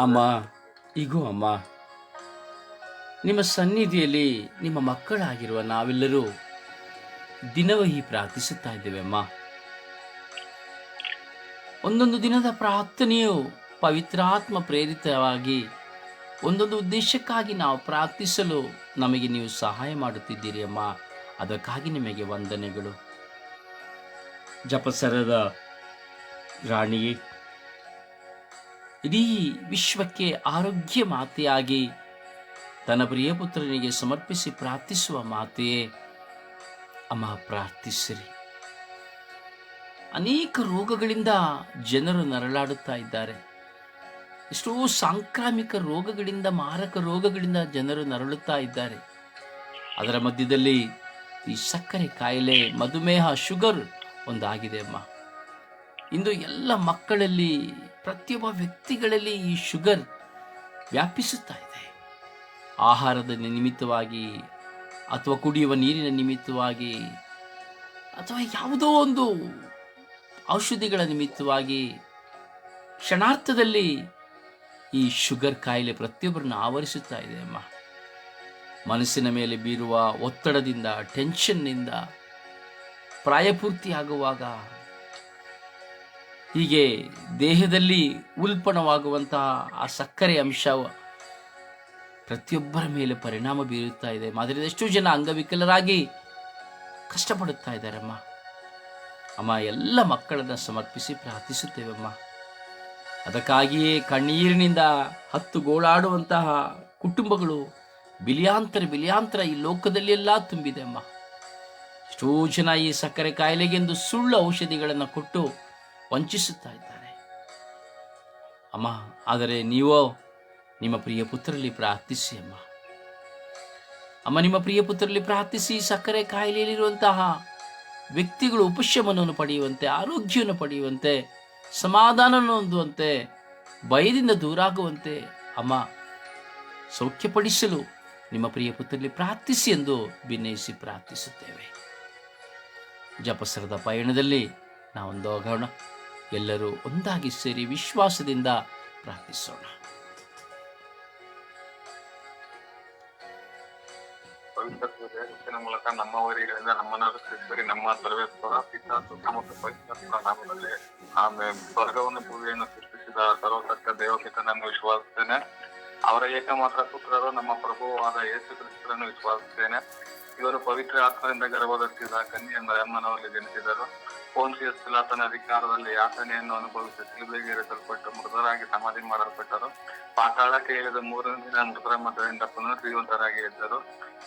ಅಮ್ಮ ಈಗೂ ಅಮ್ಮ. ನಿಮ್ಮ ಸನ್ನಿಧಿಯಲ್ಲಿ ನಿಮ್ಮ ಮಕ್ಕಳಾಗಿರುವ ನಾವೆಲ್ಲರೂ ದಿನವಹಿ ಪ್ರಾರ್ಥಿಸುತ್ತಾ ಇದ್ದೇವೆ ಅಮ್ಮ. ಒಂದೊಂದು ದಿನದ ಪ್ರಾರ್ಥನೆಯು ಪವಿತ್ರಾತ್ಮ ಪ್ರೇರಿತವಾಗಿ ಒಂದೊಂದು ಉದ್ದೇಶಕ್ಕಾಗಿ ನಾವು ಪ್ರಾರ್ಥಿಸಲು ನಮಗೆ ನೀವು ಸಹಾಯ ಮಾಡುತ್ತಿದ್ದೀರಿ ಅಮ್ಮ. ಅದಕ್ಕಾಗಿ ನಿಮಗೆ ವಂದನೆಗಳು. ಜಪಸರದ ರಾಣಿಯೇ ಇಡೀ ವಿಶ್ವಕ್ಕೆ ಆರೋಗ್ಯ ಮಾತೆಯಾಗಿ ತನ್ನ ಪ್ರಿಯ ಪುತ್ರನಿಗೆ ಸಮರ್ಪಿಸಿ ಪ್ರಾರ್ಥಿಸುವ ಮಾತೆಯೇ ಅಮ್ಮ, ಪ್ರಾರ್ಥಿಸಿರಿ. ಅನೇಕ ರೋಗಗಳಿಂದ ಜನರು ನರಳಾಡುತ್ತಾ ಇದ್ದಾರೆ. ಎಷ್ಟೋ ಸಾಂಕ್ರಾಮಿಕ ರೋಗಗಳಿಂದ, ಮಾರಕ ರೋಗಗಳಿಂದ ಜನರು ನರಳುತ್ತಾ ಇದ್ದಾರೆ. ಅದರ ಮಧ್ಯದಲ್ಲಿ ಈ ಸಕ್ಕರೆ ಕಾಯಿಲೆ, ಮಧುಮೇಹ, ಶುಗರ್ ಒಂದಾಗಿದೆ ಅಮ್ಮ. ಇಂದು ಎಲ್ಲ ಮಕ್ಕಳಲ್ಲಿ ಪ್ರತಿಯೊಬ್ಬ ವ್ಯಕ್ತಿಗಳಲ್ಲಿ ಈ ಶುಗರ್ ವ್ಯಾಪಿಸುತ್ತಾ ಇದೆ. ಆಹಾರದ ನಿಮಿತ್ತವಾಗಿ ಅಥವಾ ಕುಡಿಯುವ ನೀರಿನ ನಿಮಿತ್ತವಾಗಿ ಅಥವಾ ಯಾವುದೋ ಒಂದು ಔಷಧಿಗಳ ನಿಮಿತ್ತವಾಗಿ ಕ್ಷಣಾರ್ಥದಲ್ಲಿ ಈ ಶುಗರ್ ಕಾಯಿಲೆ ಪ್ರತಿಯೊಬ್ಬರನ್ನು ಆವರಿಸುತ್ತಾ ಇದೆ ಅಮ್ಮ. ಮನಸ್ಸಿನ ಮೇಲೆ ಬೀರುವ ಒತ್ತಡದಿಂದ, ಟೆನ್ಷನ್ನಿಂದ ಪ್ರಾಯಪೂರ್ತಿಯಾಗುವಾಗ ಹೀಗೆ ದೇಹದಲ್ಲಿ ಉಲ್ಪಣವಾಗುವಂತಹ ಆ ಸಕ್ಕರೆ ಅಂಶ ಪ್ರತಿಯೊಬ್ಬರ ಮೇಲೆ ಪರಿಣಾಮ ಬೀರುತ್ತಾ ಇದೆ. ಮಾದರಿ ಎಷ್ಟೋ ಜನ ಅಂಗವಿಕಲರಾಗಿ ಕಷ್ಟಪಡುತ್ತಾ ಇದ್ದಾರಮ್ಮ. ಅಮ್ಮ, ಎಲ್ಲ ಮಕ್ಕಳನ್ನು ಸಮರ್ಪಿಸಿ ಪ್ರಾರ್ಥಿಸುತ್ತೇವಮ್ಮ. ಅದಕ್ಕಾಗಿಯೇ ಕಣ್ಣೀರಿನಿಂದ ಹತ್ತು ಗೋಳಾಡುವಂತಹ ಕುಟುಂಬಗಳು ಬಿಲಿಯಾಂತರ ಬಿಲಿಯಾಂತರ ಈ ಲೋಕದಲ್ಲಿ ಎಲ್ಲ ತುಂಬಿದೆ ಅಮ್ಮ. ಎಷ್ಟೋ ಜನ ಈ ಸಕ್ಕರೆ ಕಾಯಿಲೆಗೆಂದು ಸುಳ್ಳು ಔಷಧಿಗಳನ್ನು ಕೊಟ್ಟು ವಂಚಿಸುತ್ತಾ ಇದ್ದಾರೆ. ಅಮ್ಮ, ಆದರೆ ನೀವೋ ನಿಮ್ಮ ಪ್ರಿಯ ಪುತ್ರರಲ್ಲಿ ಪ್ರಾರ್ಥಿಸಿ ಅಮ್ಮ. ಅಮ್ಮ, ನಿಮ್ಮ ಪ್ರಿಯ ಪುತ್ರರಲ್ಲಿ ಪ್ರಾರ್ಥಿಸಿ ಸಕ್ಕರೆ ಕಾಯಿಲೆಯಲ್ಲಿರುವಂತಹ ವ್ಯಕ್ತಿಗಳು ಉಪಶಮನವನ್ನು ಪಡೆಯುವಂತೆ, ಆರೋಗ್ಯವನ್ನು ಪಡೆಯುವಂತೆ, ಸಮಾಧಾನವನ್ನು ಹೊಂದುವಂತೆ, ಭಯದಿಂದ ದೂರಾಗುವಂತೆ ಅಮ್ಮ, ಸೌಖ್ಯಪಡಿಸಲು ನಿಮ್ಮ ಪ್ರಿಯ ಪುತ್ರರಲ್ಲಿ ಪ್ರಾರ್ಥಿಸಿ ಎಂದು ವಿನಯಿಸಿ ಪ್ರಾರ್ಥಿಸುತ್ತೇವೆ. ಜಪಸರದ ಪಯಣದಲ್ಲಿ ನಾವೊಂದು ಹೋಗೋಣ. ಎಲ್ಲರೂ ಒಂದಾಗಿ ಸೇರಿ ವಿಶ್ವಾಸದಿಂದ ಪ್ರಾರ್ಥಿಸೋಣ. ಮೂಲಕ ನಮ್ಮ ಊರಿಗಳಿಂದ ನಮ್ಮನ್ನು ರಕ್ಷಿಸಿರಿ ನಮ್ಮ ಸರ್ವೇಶ್ವರ ಪಿತಾ ಆಮೇಲೆ ಸ್ವರ್ಗವನ್ನು ಭೂಮಿಯನ್ನು ಸೃಷ್ಟಿಸಿದ ಸರ್ವಸತ್ತ ನಾನು ವಿಶ್ವಾಸಿಸ್ತೇನೆ ಅವರ ಏಕಮಾತ್ರ ಪುತ್ರರು ನಮ್ಮ ಪ್ರಭುವಾದ ಯೇಸು ಕ್ರಿಸ್ತರನ್ನು ವಿಶ್ವಾಸಿಸ್ತೇನೆ ಇವರು ಪವಿತ್ರ ಆತ್ಮದಿಂದ ಗರ್ಭಧರಿಸಿದ ಕನ್ಯೆ ಮರಮ್ಮನವರಲ್ಲಿ ಜನಿಸಿದರು. ಪೋನ್ಸಿಯಸ್ ಪಿಲಾತನ ಅಧಿಕಾರದಲ್ಲಿ ಯಾತನೆಯನ್ನು ಅನುಭವಿಸಿ ಸಿಲುಬೆಗೆ ಮೃತರಾಗಿ ಸಮಾಧಿ ಮಾಡಲ್ಪಟ್ಟರು. ಪಾತಾಳಕ್ಕೆ ಏರಿದ ಮೂರನೇ ದಿನ ಮೃತರ ಮತದಿಂದ ಪುನರ್ಜೀವಂತರಾಗಿ ಇದ್ದರು.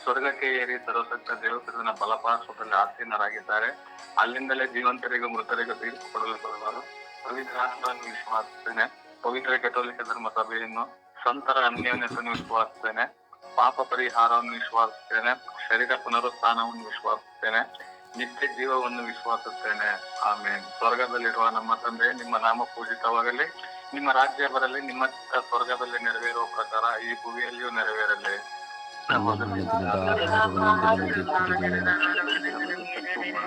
ಸ್ವರ್ಗಕ್ಕೆ ಏರಿ ಸರ್ವಸಕ್ತ ದೇವಸ್ಥಾನ ಬಲಪಾರ್ಶ್ವದಲ್ಲಿ ಆಸೀನರಾಗಿದ್ದಾರೆ. ಅಲ್ಲಿಂದಲೇ ಜೀವಂತರಿಗೂ ಮೃತರಿಗೂ ತೀರ್ಪು ಕೊಡಲು ಬರುವರು ಪವಿತ್ರ ವಿಶ್ವಾಸಿಸುತ್ತೇನೆ. ಪವಿತ್ರ ಕೆಟೋಲಿಕ ಧರ್ಮ ಸಭೆಯನ್ನು ಸಂತರ ಅನ್ಯೋನ್ಯತನ್ನು ವಿಶ್ವಾಸಿಸ್ತೇನೆ ಪಾಪ ಪರಿಹಾರವನ್ನು ವಿಶ್ವಾಸಿಸುತ್ತೇನೆ. ಶರೀರ ಪುನರುತ್ಥಾನವನ್ನು ವಿಶ್ವಾಸಿಸ್ತೇನೆ ನಿತ್ಯ ಜೀವವನ್ನು ವಿಶ್ವಾಸುತ್ತೇನೆ. ಆಮೇಲೆ ಸ್ವರ್ಗದಲ್ಲಿರುವ ನಮ್ಮ ತಂದೆ, ನಿಮ್ಮ ನಾಮ ಪೂಜಿತವಾಗಲಿ ನಿಮ್ಮ ರಾಜ್ಯ ಬರಲಿ, ನಿಮ್ಮ ಸ್ವರ್ಗದಲ್ಲಿ ನೆರವೇರುವ ಪ್ರಕಾರ ಈ ಭೂಮಿಯಲ್ಲಿಯೂ ನೆರವೇರಲಿ.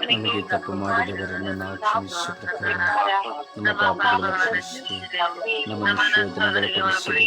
ನಮಗೆ ತಪ್ಪು ಮಾಡಿದವರನ್ನು ನಾವು ನಮ್ಮ ಕ್ಷಮಿಸಿ ನಮ್ಮನ್ನು ರಕ್ಷಿಸಿರಿ.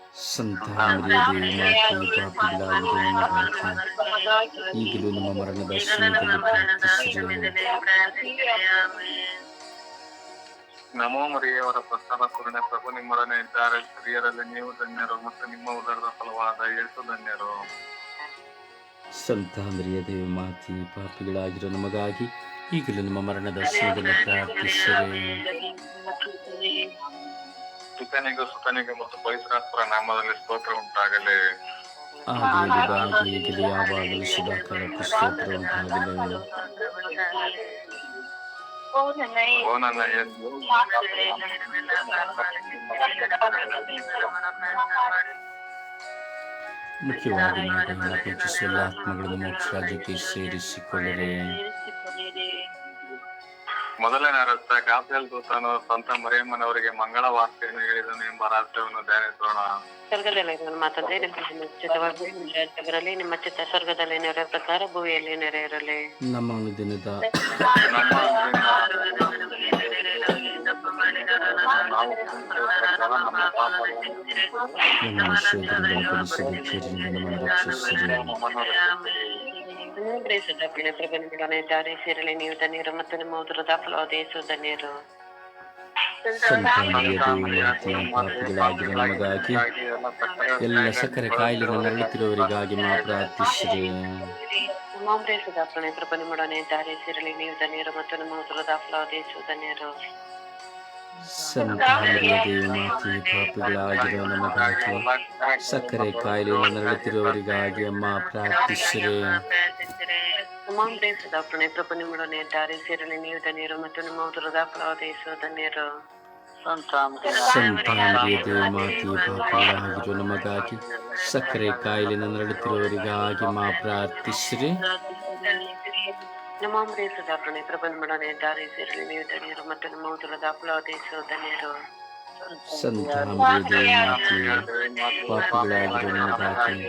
ಸಂತಾನದಲ್ಲಿ ಮಾತೆಯು ಪಾಪಿಗಳಾಗಿರುವ ಈಗಲೂ ನಮ್ಮ ಮರಣದ ನಮೋ ಮರಿಯವರ ಪ್ರಸಾದ ಕುರಿಣ ಪ್ರಭು ನಿಮ್ಮೊಡನೆ ಇದ್ದಾರೆ. ಸ್ತ್ರೀಯರಲ್ಲಿ ನೀವು ಧನ್ಯರು ಮತ್ತು ನಿಮ್ಮ ಉದರದ ಫಲವಾದ ಏಳು ಧನ್ಯರು. ಸಂತ ಮರಿಯ ದೇವಿ ಮಾತಿ ಪಾಪಿಗಳಾಗಿರೋ ನಮಗಾಗಿ ಈಗಲೂ ನಮ್ಮ ಮರಣದ ಸಮಯದಲ್ಲಿ ಪ್ರಾರ್ಥಿಸಿರಿ. ಸುತನಿಗೂ ಸುತನಿಗೂ ಮತ್ತು ಪವಿತ್ರಾತ್ಮರ ನಾಮದಲ್ಲಿ ಸ್ತೋತ್ರ ಉಂಟಾಗಲಿ ಯಾವಾಗಲೂ ಸದಾಕಾಲಕ್ಕೂ ಸ್ತೋತ್ರ ಉಂಟಾಗಲಿ ಓ ನನ್ನ ಮುಖ್ಯವಾಗಿ ಪ್ರೀತಿಸುವ ಎಲ್ಲ ಆತ್ಮಗಳನ್ನು ಮೋಕ್ಷ ರಾಜ್ಯಕ್ಕೆ ಸೇರಿಸಿಕೊಳ್ಳಿರಿ ಮೊದಲನೇ ರಸ್ತೆ ಗಾಬ್ರಿಯಲ್ ದೂತನು ಸ್ವಂತ ಮರಿಯಮ್ಮನವರಿಗೆ ಮಂಗಳ ವಾರ್ತೆಯನ್ನು ಹೇಳಿದನು ಎಂಬ ರಾಷ್ಟ್ರವನ್ನು ಧ್ಯಾನಿಸೋಣ ಸ್ವರ್ಗದಲ್ಲಿ ನನ್ನ ತಂದೆ ನಿಮ್ಮ ಚಿತ್ತವಾಗಿ ನಿಮ್ಮ ರಾಜ್ಯ ಬರಲಿ ನಿಮ್ಮ ಚಿತ್ತ ಸ್ವರ್ಗದಲ್ಲಿ ನೆರೆ ಪ್ರಕಾರ ಭೂಮಿಯಲ್ಲಿ ನೆರೆಯಿರಲಿ ನಮ್ಮ ದಿನದ ನಮ್ಮ ಪ್ರಬಂಧಗಳನ್ನ ದಾರಿ ಸೇರಲಿ ನೀವು ಧನ್ಯರು ಮತ್ತು ನಿಮ್ಮ ಉದರದ ಫಲವಾದ ಯೇಸು ಧನ್ಯರು. ಎಲ್ಲ ಸಕ್ಕರೆ ಕಾಯಿಲೆಗಳು ನರಳುತ್ತಿರುವವರಿಗಾಗಿ ಪ್ರಾರ್ಥಿಸಿರಿ. ಮಾಂಬ್ರೇಸದ ಪ್ರಣಯ ಪ್ರಬಂಧಗಳನ್ನ ದಾರಿ ಸೇರಲಿ ನೀವು ಧನ್ಯರು ಮತ್ತು ನಮ್ಮ ಉದರದ ಫಲವಾದ ಯೇಸು ಧನ್ಯರು. ಸಂತಾನೀಯ ದೇವಮಾತೆ ಪಾಪಗಳಾಗಿರುವ ನಮಗಾಗಿ ಸಕ್ಕರೆ ಕಾಯಿಲೆಯನ್ನು ನರಳುತ್ತಿರುವವರಿಗಾಗಿ ಅಮ್ಮ ಪ್ರಾರ್ಥಿಸಿರಿ. ಮಾಂಬ್ರೇಸದ ಪ್ರಣಯ ಪ್ರಬಂಧಗಳನ್ನ ದಾರಿ ಸೇರಲಿ ನೀವು ಧನ್ಯರು ಮತ್ತು ನಿಮ್ಮ ಉದರದ ಫಲವಾದ ಯೇಸು ಧನ್ಯರು ಸಂತಾನೀಯ ದೇವಮಾತೆ ಪಾಪಗಳಾಗಿರುವ ನಮಗಾಗಿ ಸಕ್ಕರೆ ಕಾಯಿಲೆಯನ್ನು ನರಳುತ್ತಿರುವವರಿಗಾಗಿ ಮಾ ಪ್ರಾರ್ಥಿಸಿರಿ. ನಮಾಮೃತದ ಪ್ರಣಯ ಪ್ರಬಂಧಗಳನ್ನ ದಾರಿ ಸೇರಲಿ ನೀವು ಧನ್ಯರು ಮತ್ತು ನಿಮ್ಮ ಉದರದ ಫಲವಾದ ಯೇಸು ಧನ್ಯರು ಸಂತಾನೀಯ ದೇವಮಾತೆ ಪಾಪಗಳಾಗಿರುವ ನಮಗಾಗಿ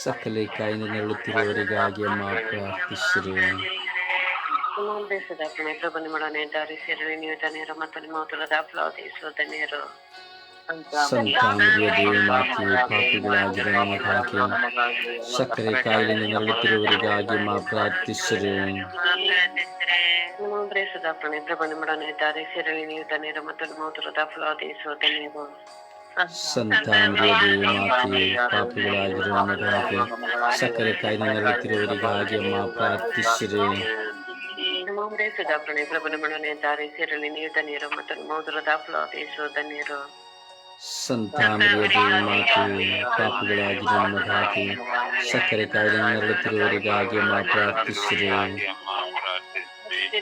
ಸಕ್ಕರೆ ಕಾಯಿಲೆ ನರಳುತ್ತಿರುವವರಿಗಾಗಿ ಅಮ್ಮ ಪ್ರಾರ್ಥಿಸಿರಿ. ನಮಾಮೃತದ ಪ್ರಣಯ ಪ್ರಬಂಧಗಳನ್ನ ದಾರಿ ಸೇರಲಿ ನೀವು ಧನ್ಯರು ಮತ್ತು ನಿಮ್ಮ ಉದರದ ಫಲವಾದ ಯೇಸು ಧನ್ಯರು ಸಂತಾನೀಯ ದೇವಮಾತೆ ಪಾಪಗಳಾಗಿರುವ ನಮಗಾಗಿ ಸಕ್ಕರೆ ಕಾಯಿಲೆಯಿಂದ ನರಳುತ್ತಿರುವವರಿಗಾಗಿ ಮಾ ಪ್ರಾರ್ಥಿಸಿರಿ ನಮಾಮೃತದ ಪ್ರಣಯ ಪ್ರಬಂಧಗಳನ್ನ ದಾರಿ ಸೇರಲಿ ನೀವು ಧನ್ಯರು ಮತ್ತು ನಿಮ್ಮ ಉದರದ ಫಲವಾದ ಯೇಸು ಧನ್ಯರು ಸಂತಾನೀಯ ದೇವಮಾತೆ ಪಾಪಗಳಾಗಿರುವ ನಮಗಾಗಿ ಸಕ್ಕರೆ ಕಾಯಿಲೆ ನರಳುತ್ತಿರುವವರಿಗಾಗಿ ಮಾ ಪ್ರಾರ್ಥಿಸಿರಿ ನಮಾಮೃತದ ಪ್ರಣಯ ಪ್ರಬಂಧಗಳನ್ನ ದಾರಿ ಸೇರಲಿ ನೀವು ಧನ್ಯರು ಮತ್ತು ಉದರದ ಫಲವಾದ ಯೇಸು ಧನ್ಯರು ಸಂತಾನೀಯ ದೇವಮಾತೆ ಪಾಪಗಳಾಗಿರುವ ನಮಗಾಗಿ ಸಕ್ಕರೆ ಕಾಯಿಲೆ ನರಳುತ್ತಿರುವವರಿಗಾಗಿ ಅಮ್ಮ ಪ್ರಾರ್ಥಿಸಿರಿ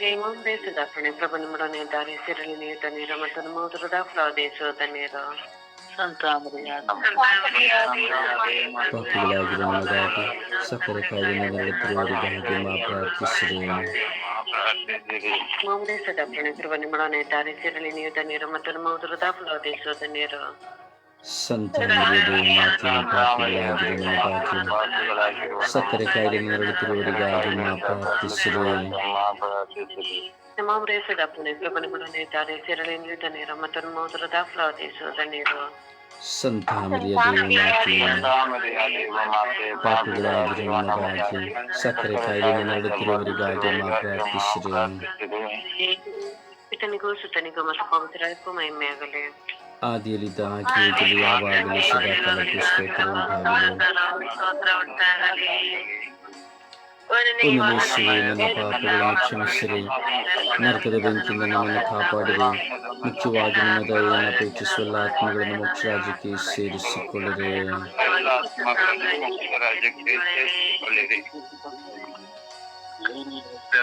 ನಮಾಮೃತದ ಪ್ರಣಯ ಪ್ರಬಂಧಗಳನ್ನ ದಾರಿ ಸೇರಲಿ ನೀವು ಧನ್ಯರು ಮತ್ತು ನಿಮ್ಮ ಉದರದ ಫಲವಾದ ಯೇಸು ಧನ್ಯರು ಪಾಪಗಳಾಗಿರುವ ನಮಗಾಗಿ ಸಕ್ಕರೆ ಕಾಯಿಲೆ ನರಳುತ್ತಿರುವವರಿಗಾಗಿ ಅಮ್ಮ ಪ್ರಾರ್ಥಿಸಿರಿ ಮಾಮೂಲೇಸದ ಪ್ರಣಯತಿರುವ ನಿಮ್ಮೊಡನೆ ದಾರಿ ಸೇರಲಿ ನೀವು ಧನ್ಯರು ಮತ್ತು ನಮ್ಮ ಉದರದ ಫಲವಾದ ಯೇಸು ಧನ್ಯರು ಸಂತಾನೀಯ ದೇವಮಾತೆ ಪಾಪಗಳಾಗಿರುವ ನಮಗಾಗಿ ಸಕ್ಕರೆ ಕಾಯಿಲೆ ನರಳುತ್ತಿರುವವರಿಗಾಗಿ ಅಮ್ಮ ಪ್ರಾರ್ಥಿಸಿರಿ ನಮಾಮರೇಸದ ಪ್ರಣಯತಿರುವ ನಿಮ್ಮೊಡನೆ ದಾರಿ ಸೇರಲಿ ನೀವು ಧನ್ಯರು ಮತ್ತು ನಮ್ಮ ಉದರದ ಫಲವಾದ ಯೇಸು ಧನ್ಯರು ಸಂತಾನೀಯ ದೇವಮಾತೆ ಪಾಪಗಳಾಗಿರುವ ನಮಗಾಗಿ ಸಕ್ಕರೆ ಕಾಯಿಲೆ ನರಳುತ್ತಿರುವವರಿಗಾಗಿ ಅಮ್ಮ ಪ್ರಾರ್ಥಿಸಿರಿ ಪಿತನಿಗೂ ಸುತನಿಗೂ ಮತ್ತು ಪವಿತ್ರಕ್ಕೂ ಮಹಿಮೆಯಾಗಲಿ ಆದಿಯಲ್ಲಿದ್ದ ಹಾಗೆ ಈಗಲೂ ಯಾವಾಗಲೂ ಸದಾ ಕಾಲಕ್ಕೂ ಸ್ತೋತ್ರ ಉಂಟಾಗಲಿ ಪುನರೇಶ್ವರಿ ನನ್ನ ಪಾಪಗಳನ್ನು ಕ್ಷಮಿಸಿರಿ ನರಕದ ಬೆಂಕಿಯಿಂದ ನಮ್ಮನ್ನು ಕಾಪಾಡಿರಿ ಮುಖ್ಯವಾಗಿ ನಮ್ಮ ದಯೆಯನ್ನು ಅಪೇಕ್ಷಿಸುವ ಆತ್ಮಗಳನ್ನು ಮೋಕ್ಷ ರಾಜ್ಯಕ್ಕೆ ಸೇರಿಸಿಕೊಳ್ಳಿರಿ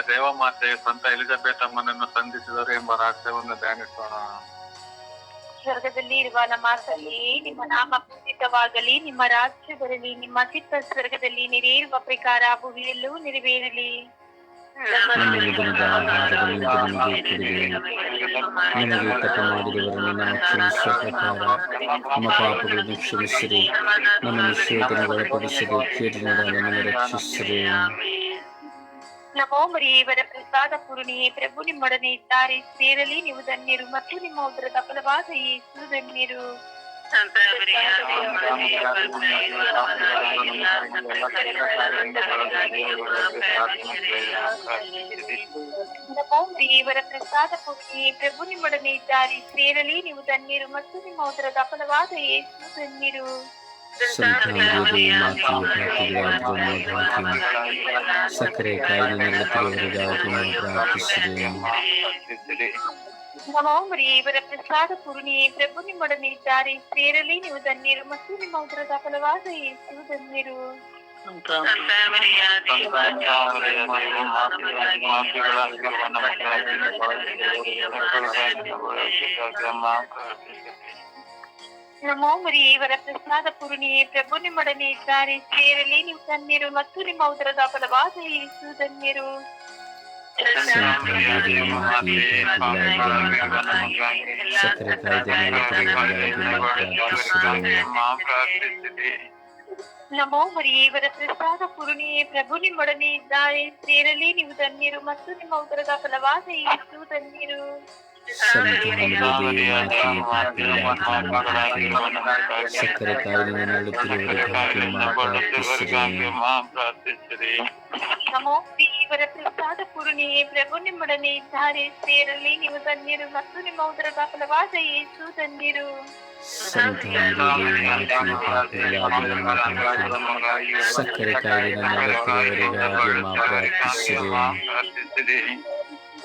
ದೇವಮಾತೆಯು ಸಂತ ಎಲಿಜಬೆತ್ ಅಮ್ಮನನ್ನು ಸಂಧಿಸಿದರು ಎಂಬ ರಹಸ್ಯವನ್ನು ಧ್ಯಾನಿಸೋಣ ಸ್ವರ್ಗದಲ್ಲಿ ಇರುವ ನಮ್ಮ ತಂದೆಯೇ ನಿಮ್ಮ ನಾಮ ಪೂಜಿತವಾಗಲಿ ನಿಮ್ಮ ರಾಜ್ಯ ಬರಲಿ ನಿಮ್ಮ ಚಿತ್ತ ಸ್ವರ್ಗದಲ್ಲಿ ನೆರೆಯಿರುವ ಪ್ರಕಾರ ಭೂಮಿಯಲ್ಲೂ ನೆರವೇರಲಿ. ನಮ್ಮ ನಮಗೆ ನಾವು ಕ್ಷಮಿಸುವ ಪ್ರಕಾರ. ನಮ್ಮ ಕ್ಷಮಿಸಿರಿ ನಮ್ಮನ್ನು ಶೋಧನೆಗೆ ಒಳಪಡಿಸದೆ ಕೇಟಿನಿಂದ ನಮ್ಮನ್ನು ರಕ್ಷಿಸಿರಿ. ನಮೋ ಮರಿಯವರ ಪ್ರಸಾದ ಪೂರ್ಣಿಯೇ, ಪ್ರಭು ನಿಮ್ಮೊಡನೆ ಇದ್ದಾರೆ, ಸೇರಲಿ ನೀವು ಧನ್ಯರು ಮತ್ತು ನಿಮ್ಮ ಉದರದ ಫಲವಾದ ಯೇಸು ಧನ್ಯರು. ನಮೋ ಪ್ರಸಾದ ಪೂರ್ಣಿಯೇ, ಪ್ರಭು ನಿಮ್ಮೊಡನೆ ಇದ್ದಾರೆ, ಸೇರಲಿ ನೀವು ಧನ್ಯರು ಮತ್ತು ನಿಮ್ಮ ಉದರದ ಫಲವಾದ ಯೇಸು ಧನ್ಯರು. ಸಂತಾನೀಯ ಮಾತೆಯ ಪಾಪಗಳಾಗಿರುವ ನಮಗಾಗಿ ಸಕ್ಕರೆ ಕಾಯಿಲೆ ನರಳುತ್ತಿರುವವರಿಗಾಗಿ ನಾವು ಪ್ರಾರ್ಥಿಸಿರಿ ನಮೋ ಮರಿಯವರ ಪ್ರಸಾದ ಪೂರ್ಣಿಯೇ ಪ್ರಭು ನಿಮ್ಮೊಡನೆ ಇದ್ದಾರೆ ಸೇರಲಿ ನೀವು ಧನ್ಯರು ಮತ್ತು ನಿಮ್ಮ ಉದರದ ಫಲವಾದ ಯೇಸು ಧನ್ಯರು ನಮೋ ಮರಿಯೇ ಇವರ ಪ್ರಸಾದ ಪೂರ್ಣಿಯೇ ಪ್ರಭು ನಿಮ್ಮೊಡನೆ ಇದ್ದಾರೆ. ಸೇರಲಿ ನೀವು ಧನ್ಯರು ಮತ್ತು ನಿಮ್ಮ ಉದರದ ಫಲವಾದ ಇರಿಸು ಪ್ರಾರ್ಥಿಸಿದೆ ನಮೋ ಇವರ ಪ್ರಸಾದ ಪೂರ್ಣಿಯೇ ಪ್ರಭು ನಿಮ್ಮೊಡನೆ ಇದ್ದಾರೆ. ಸೇರಲಿ ನೀವು ಧನ್ಯರು ಮತ್ತು ನಿಮ್ಮ ಉದರದ ಫಲವಾದ ಇರಿಸು ಧನ್ಯರು ಸಂತಾನವೇ ಮಾತೆಯೇ ಪಾಪಿಗಳಾಗಿರುವ ಸಕ್ಕರೆ ಕಾಯಿಲೆ ನರಳುತ್ತಿರುವವರಿಗಾಗಿ ಪ್ರಾರ್ಥಿಸಿದೆ ನಮೋ ಮರಿಯೇ ಇವರ ಪ್ರಸಾದ ಪೂರ್ಣಿಯೇ ಪ್ರಭು ನಿಮ್ಮೊಡನೆ ಇದ್ದಾರೆ ಸ್ತ್ರೀಯರಲ್ಲಿ ನೀವು ಧನ್ಯರು ಮತ್ತು ನಿಮ್ಮ ಉದರದ ಫಲವಾದ ಯೇಸು ಧನ್ಯರು ಸಂತಾನವೇ ಮಾತೆಯೇ ಪಾಪಿಗಳಾಗಿರುವ ಸಕ್ಕರೆ ಕಾಯಿಲೆ ನರಳುತ್ತಿರುವವರಿಗಾಗಿ ಪ್ರಾರ್ಥಿಸಿದೆ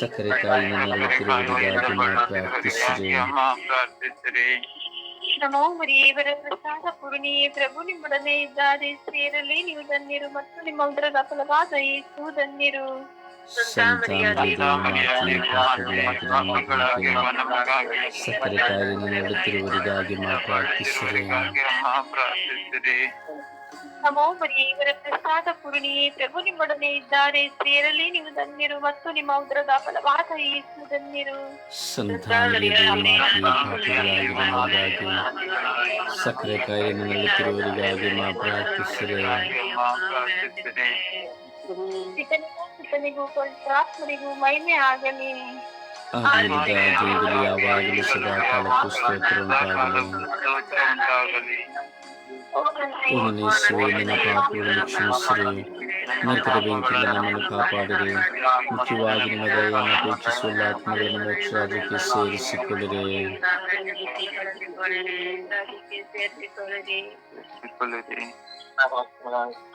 ಸಕ್ಕರೆ ಪ್ರಾರ್ಥಿಸಿದೆ ನಮೋ ಮರಿಯೇ ಇವರ ಪ್ರಸಾದ ಪೂರ್ಣಿಯೇ ಪ್ರಭು ನಿಮ್ಮೊಡನೆ ಇದ್ದಾರೆ ಸೇರಲಿ. ನೀವು ಧನ್ಯರು ಮತ್ತು ನಿಮ್ಮ ಉದರದ ಫಲವಾದ ಯೇಸು ಧನ್ಯರು. ಸಕ್ಕರೆ ಕಾಯಿಲೆ ನರಳುತ್ತಿರುವವರಿಗಾಗಿ ಪ್ರಾರ್ಥಿಸಿದೆ ನಮೋ ಮರಿಯೇ ಇವರ ಪ್ರಸಾದ ಪೂರ್ಣಿಯೇ ಪ್ರಭು ನಿಮ್ಮೊಡನೆ ಇದ್ದಾರೆ. ಸೇರಲಿ ನೀವು ಧನ್ಯರು ಮತ್ತು ನಿಮ್ಮ ಉದ್ರದ ಫಲವಾದ ಯೇಸು ಧನ್ಯರು. ಸಕ್ಕರೆ ಕಾಯಿಲೆ ನರಳುತ್ತಿರುವವರಿಗಾಗಿ ಪ್ರಾರ್ಥಿಸಿದೆ ಪಿತನಿಗೂ ಸುತನಿಗೂ ಪವಿತ್ರಾತ್ಮನಿಗೂ ಮಹಿಮೆ ಆಗಲಿ ಆಗಿದ್ದ ದೇವರಿಗೆ ಯಾವಾಗಲೂ ಸದಾ ಕಾಲಕ್ಕೂ ಸ್ತೋತ್ರ ಉಂಟಾಗಲಿ ಓಮನೇಶ್ವರಿ ನನ್ನ ಪಾಪಗಳನ್ನು ಕ್ಷಮಿಸಿರಿ ನರಕದ ಬೆಂಕಿಯಿಂದ ನಮ್ಮನ್ನು ಕಾಪಾಡಿರಿ ಮುಖ್ಯವಾಗಿ ನಿಮ್ಮ ದಯೆಯನ್ನು ಅಪೇಕ್ಷಿಸುವ ಆತ್ಮಗಳನ್ನು ಮೋಕ್ಷ ರಾಜ್ಯಕ್ಕೆ ಸೇರಿಸಿಕೊಳ್ಳಿರಿ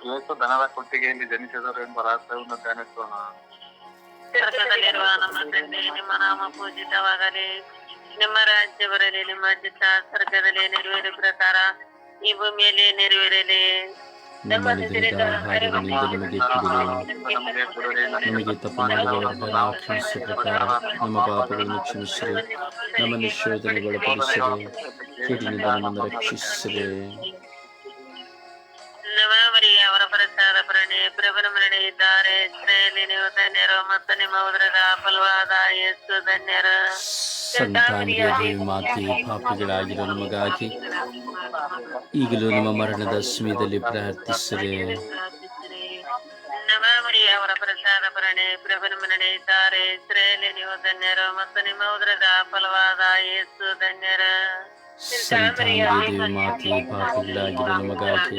ಯೇಸು ದನದ ಕೊಟ್ಟಿಗೆಯಲ್ಲಿ ಜನಿಸಿದರು ಎಂಬ ರಹಸ್ಯವನ್ನು ಧ್ಯಾನಿಸೋಣ ಸ್ವರ್ಗದಲ್ಲಿರುವ ನಮ್ಮ ತಂದೆ ನಿಮ್ಮ ನಾಮ ಪೂಜಿತವಾಗಲಿ ನಿಮ್ಮ ರಾಜ್ಯ ಬರಲಿ ನಿಮ್ಮ ಚಿತ್ತ ಸ್ವರ್ಗದಲ್ಲಿ ನೆರವೇರ ಪ್ರಕಾರ ಈ ಭೂಮಿಯಲ್ಲಿ ನೆರವೇರಲಿ ನಮ್ಮ ನಿಜದ ಆಹಾರವನ್ನು ನಮಗೆ ಕೊಡಿರಿ ನಮಗೆ ಕೊಡಲಿ ನಮಗೆ ತಪ್ಪು ಮಾಡಿದವರನ್ನ ಕ್ಷಮಿಸಿದ ಪ್ರಕಾರ ನಮ್ಮ ಪಾಪಗಳನ್ನು ಕ್ಷಮಿಸಿರಿ ನಮ್ಮನ್ನು ಶೋಧನೆಗೊಳಪಡಿಸಿರಿ ಕೀಡಿನಿಂದ ನಮ್ಮನ್ನು ರಕ್ಷಿಸಿರಿ ನವಮರಿ ಅವರ ಪ್ರಸಾದ ಪ್ರಣಿ ಪ್ರಭುನ ಮರಣೆ ಇದ್ದಾರೆ. ಸ್ತ್ರೀಯಲ್ಲಿ ನೀವು ಧನ್ಯರು ಮತ್ತು ನಿಮ್ಮ ಉದರದ ಫಲವಾದ ಯೇಸು ಧನ್ಯರು. ಸಂತಾನಿಯ ದೇವಿ ಮಾತೆ ಪಾಪಿಗಳಾಗಿರೋ ನಮಗಾಗಿ ಈಗಲೂ ನಮ್ಮ ಮರಣದ ಸಮಯದಲ್ಲಿ ಪ್ರಾರ್ಥಿಸಿರಿ. ನವಮರಿ ಅವರ ಪ್ರಸಾದ ಪ್ರಣಿ ಪ್ರಭುನ ಮರಣೆ ಇದ್ದಾರೆ. ಸ್ತ್ರೀಯಲ್ಲಿ ನೀವು ಧನ್ಯರು ಮತ್ತು ನಿಮ್ಮ ಉದರದ ಫಲವಾದ ಯೇಸು ಧನ್ಯರು. ಸಂತಾನಿಯ ದೇವಿ ಮಾತೆ ಪಾಪಿಗಳಾಗಿರೋ ನಮಗಾಗಿ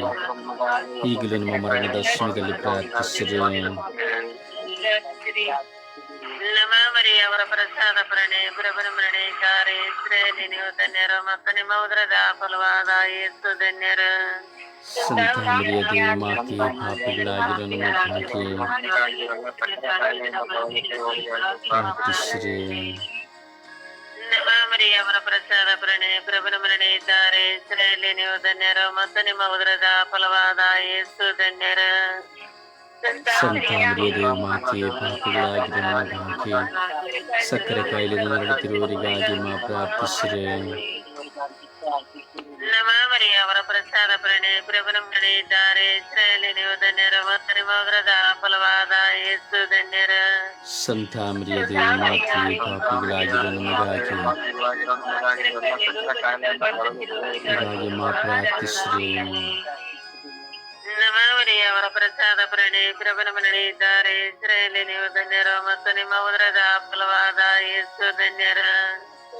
ಈಗಲೂ ನಮ್ಮ ಮರಣದ ಸಮಯದಲ್ಲಿ ಪ್ರಾರ್ಥಿಸಿರಿ ನವಮರಿ ಅವರ ಪ್ರಸಾದ ಪ್ರಣಿ ಪ್ರಭುನ ಮರಣೆ ಇದ್ದಾರೆ ಸ್ತ್ರೀಯಲ್ಲಿ ನೀವು ಧನ್ಯರು ಮತ್ತು ನಿಮ್ಮ ಉದರದ ಫಲವಾದ ಯೇಸು ಧನ್ಯರು ಸಂತಾನಿಯ ದೇವಿ ಮಾತೆ ಪಾಪಿಗಳಾಗಿರೋ ನಮಗಾಗಿ ಪ್ರಾರ್ಥಿಸಿರಿ ನವಮರಿ ಅವರ ಪ್ರಸಾದ ಪ್ರಣಿ ಪ್ರಭುನ ಮರಣೆ ಇದ್ದಾರೆ ಸ್ತ್ರೀಯಲ್ಲಿ ನೀವು ಧನ್ಯರು ಮತ್ತು ನಿಮ್ಮ ಉದರದ ಫಲವಾದ ಯೇಸು ಧನ್ಯರು ಸಂತಾನಿಯ ದೇವಿ ಮಾತೆ ಪಾಪಿಗಳಾಗಿರೋ ನಮಗಾಗಿ ಸಕ್ಕರೆ ಕಾಯಿಲೆ ನರಳುತ್ತಿರುವವರಿಗಾಗಿ ಮಾ ಪ್ರಾರ್ಥಿಸಿರಿ ನವಮರಿ ಅವರ ಪ್ರಸಾದ ಪ್ರಣಿ ಪ್ರಭುನ ಮರಣೆ ಇದ್ದಾರೆ ಸ್ತ್ರೀಯಲ್ಲಿ ನೀವು ಧನ್ಯರು ಮತ್ತು ನಿಮ್ಮ ಉದರದ ಫಲವಾದ ಯೇಸು ಧನ್ಯರು ಸಂತಾಮರಿಯ ದೇವಿ ಮಾತೆ ಪಾಪಿಗಳಾಗಿರೋ ನಮಗಾಗಿ ಹೀಗಾಗಿ ಮಾ ಪ್ರಾರ್ಥಿಸಿರಿ ನವಮರಿ ಅವರ ಪ್ರಸಾದ ಪ್ರಣಿ ಪ್ರಭುನ ಮರಣೆ ಇದ್ದಾರೆ ಸ್ತ್ರೀಯಲ್ಲಿ ನೀವು ಧನ್ಯರು ಮತ್ತು ನಿಮ್ಮ ಉದರದ ಫಲವಾದ ಯೇಸು ಧನ್ಯರು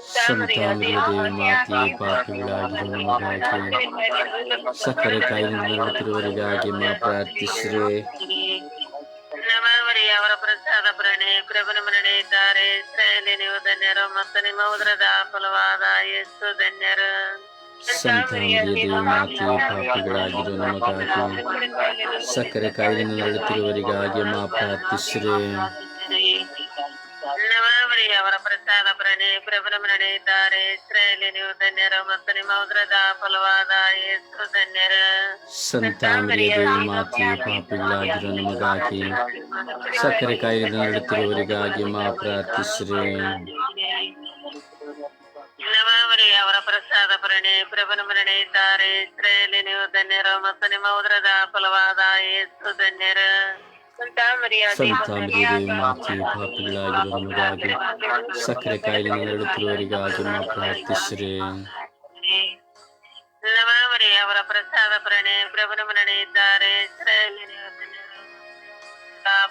ದೇವಿ ಮಾತೆ ಪಾಪಿಗಳಾಗಿರೋ ನಮಗಾಗಿ ಸಕ್ಕರೆ ಕಾಯಿಲೆ ನರಳುತ್ತಿರುವವರಿಗಾಗಿ ಮಾ ಪ್ರಾರ್ಥಿಸಿರಿ. ಅವರ ಪ್ರಸಾದ ಪ್ರಣೆ ಪ್ರಭುನ ಇದ್ದಾರೆ ಇಸ್ರಾಯೇಲಿ ನೀವು ಧನ್ಯರು ಮತ್ತು ನಿಮ್ಮ ಉದರದ ಫಲವಾದ ಎಷ್ಟು ಧನ್ಯರು. ಸಂತ ಮರಿಯ ಮಾತೆ ಪಾಪಿಗಳಾಗಿರೋ ನಮಗಾಗಿ ಸಕ್ಕರೆ ಕಾಯಿಲೆ ನರಳುತ್ತಿರುವವರಿಗಾಗಿ ಮಾ ಪ್ರಾರ್ಥಿಸಿರಿ. ಅವರ ಪ್ರಸಾದ ಪ್ರಣಿ ಪ್ರಭುನ ಇದ್ದಾರೆ. ಇಸ್ರೇಲಿ ನೀವು ಧನ್ಯರು ಮತ್ತು ನಿಮ್ಮ ಉದ್ರದ ಫಲವಾದ ಯೇಸು ಧನ್ಯರು. ಸಂತ ಮರಿಯ ಮಾತೆ ಪಾಪಿಗಳಾಗಿರೋ ನಮಗಾಗಿ ಸಕ್ಕರೆ ಕಾಯಿಲೆ ನರಳುತ್ತಿರುವವರಿಗಾಗಿ ಮಾ ಪ್ರಾರ್ಥಿಸ್ರಿ. ನವಮರಿ ಅವರ ಪ್ರಸಾದ ಪ್ರಣಿ ಪ್ರಭುನ ಇದ್ದಾರೆ. ಇಸ್ರೇಲಿ ನೀವು ಧನ್ಯರು ಮತ್ತು ನಿಮ್ಮ ಉದ್ರದ ಫಲವಾದ ಯೇಸು ಧನ್ಯರು. ಸಂತ ಮರಿಯ ಮಾತೆ ಪಾಪಿಗಳಾಗಿರೋ ನಮಗಾಗಿ ಸಕ್ಕರೆ ಕಾಯಿಲೆಯನ್ನು ನರಳುತ್ತಿರುವವರಿಗಾಗಿ ಮಾ ಪ್ರಾರ್ಥಿಸಿರಿ ನವಮರಿ ಅವರ ಪ್ರಸಾದ ಪ್ರಣಿ ಪ್ರಭುನ ನಡೆಯಿದ್ದಾರೆ ಇಸ್ರಾಯೇಲಿ ನೀವು ಧನ್ಯರು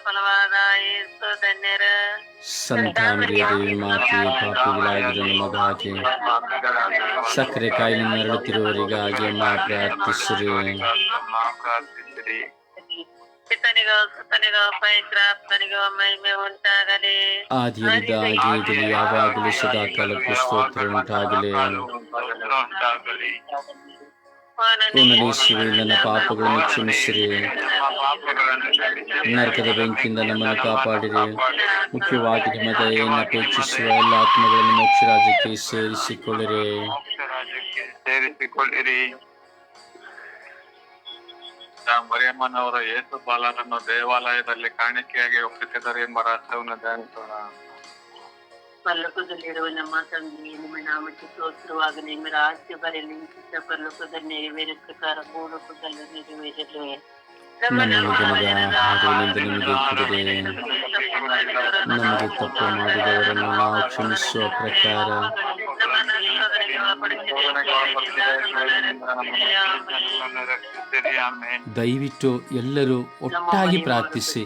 ಫಲವಾದ ಯೇಸು ಧನ್ಯರು ಸಂತ ಮರಿಯ ಮಾತೆ ಪಾಪಿಗಳಾಗಿರೋ ನಮಗಾಗಿ ಸಕ್ಕರೆ ಕಾಯಿಲೆಯನ್ನು ನರಳುತ್ತಿರುವವರಿಗಾಗಿ ಮಾ ಪ್ರಾರ್ಥಿಸಿರಿ ಪ್ರಾರ್ಥಿಸಿರಿ ಪಿತನಿಗೋ ಸುತನಿಗೋ ಪವಿತ್ರಾತ್ಮನಿಗೋ ಮಹಿಮೆ ಉಂಟಾಗಲಿ ಆದಿಯಲ್ಲಿದ್ದ ಹಾಗೆ ಈಗಲೂ ಯಾವಾಗಲೂ ಸದಾ ಕಾಲಕ್ಕೂ ಸ್ತೋತ್ರ ಉಂಟಾಗಲಿ ಪೂರ್ಣಲೇಶ್ವರಿ ನನ್ನ ಪಾಪಗಳನ್ನು ಕ್ಷಮಿಸಿರಿ ನರಕದ ಬೆಂಕಿಯಿಂದ ನಮ್ಮನ್ನು ಕಾಪಾಡಿರಿ ಮುಖ್ಯವಾಗಿ ನಿಮ್ಮ ದಯೆಯನ್ನು ಅಪೇಕ್ಷಿಸುವ ಎಲ್ಲ ಆತ್ಮಗಳನ್ನು ಮೋಕ್ಷ ರಾಜ್ಯಕ್ಕೆ ಸೇರಿಸಿಕೊಳ್ಳಿರಿ ರಾಜ್ಯಕ್ಕೆ ಸೇರಿಸಿಕೊಳ್ಳಿರಿ ಮರಿಯಮ್ಮನವರ ಯೇಸು ಬಾಲನನ್ನು ದೇವಾಲಯದಲ್ಲಿ ಕಾಣಿಕೆಯಾಗಿ ಒಪ್ಪಿಸಿದರು ಎಂಬ ರಹಸ್ಯವನ್ನು ಧ್ಯಾನಿಸೋಣ ಪರಲೋಕದಲ್ಲಿರುವ ನಮ್ಮ ತಂದೆ ನಿಮ್ಮ ನಾಮಕ್ಕೆ ಸ್ತೋತ್ರವಾಗ ನಿಮ್ಮ ರಾಜ್ಯ ಬರಲಿ ಚಿತ್ತ ಪರಲೋಕದಲ್ಲಿ ನೆರವೇರಿದ ಪ್ರಕಾರ ಭೂಲೋಕದಲ್ಲೂ ನೆರವೇರಲಿ ನಮ್ಮ ನಿಗಮದ ಹಾಡುಗಳಿಂದ ನಿಮಗೆ ಕೊಡಿರಿ ನಮಗೆ ತಪ್ಪು ಮಾಡಿದವರನ್ನು ನಾವು ಕ್ಷಮಿಸುವ ಪ್ರಕಾರ ದಯವಿಟ್ಟು ಎಲ್ಲರೂ ಒಟ್ಟಾಗಿ ಪ್ರಾರ್ಥಿಸಿ.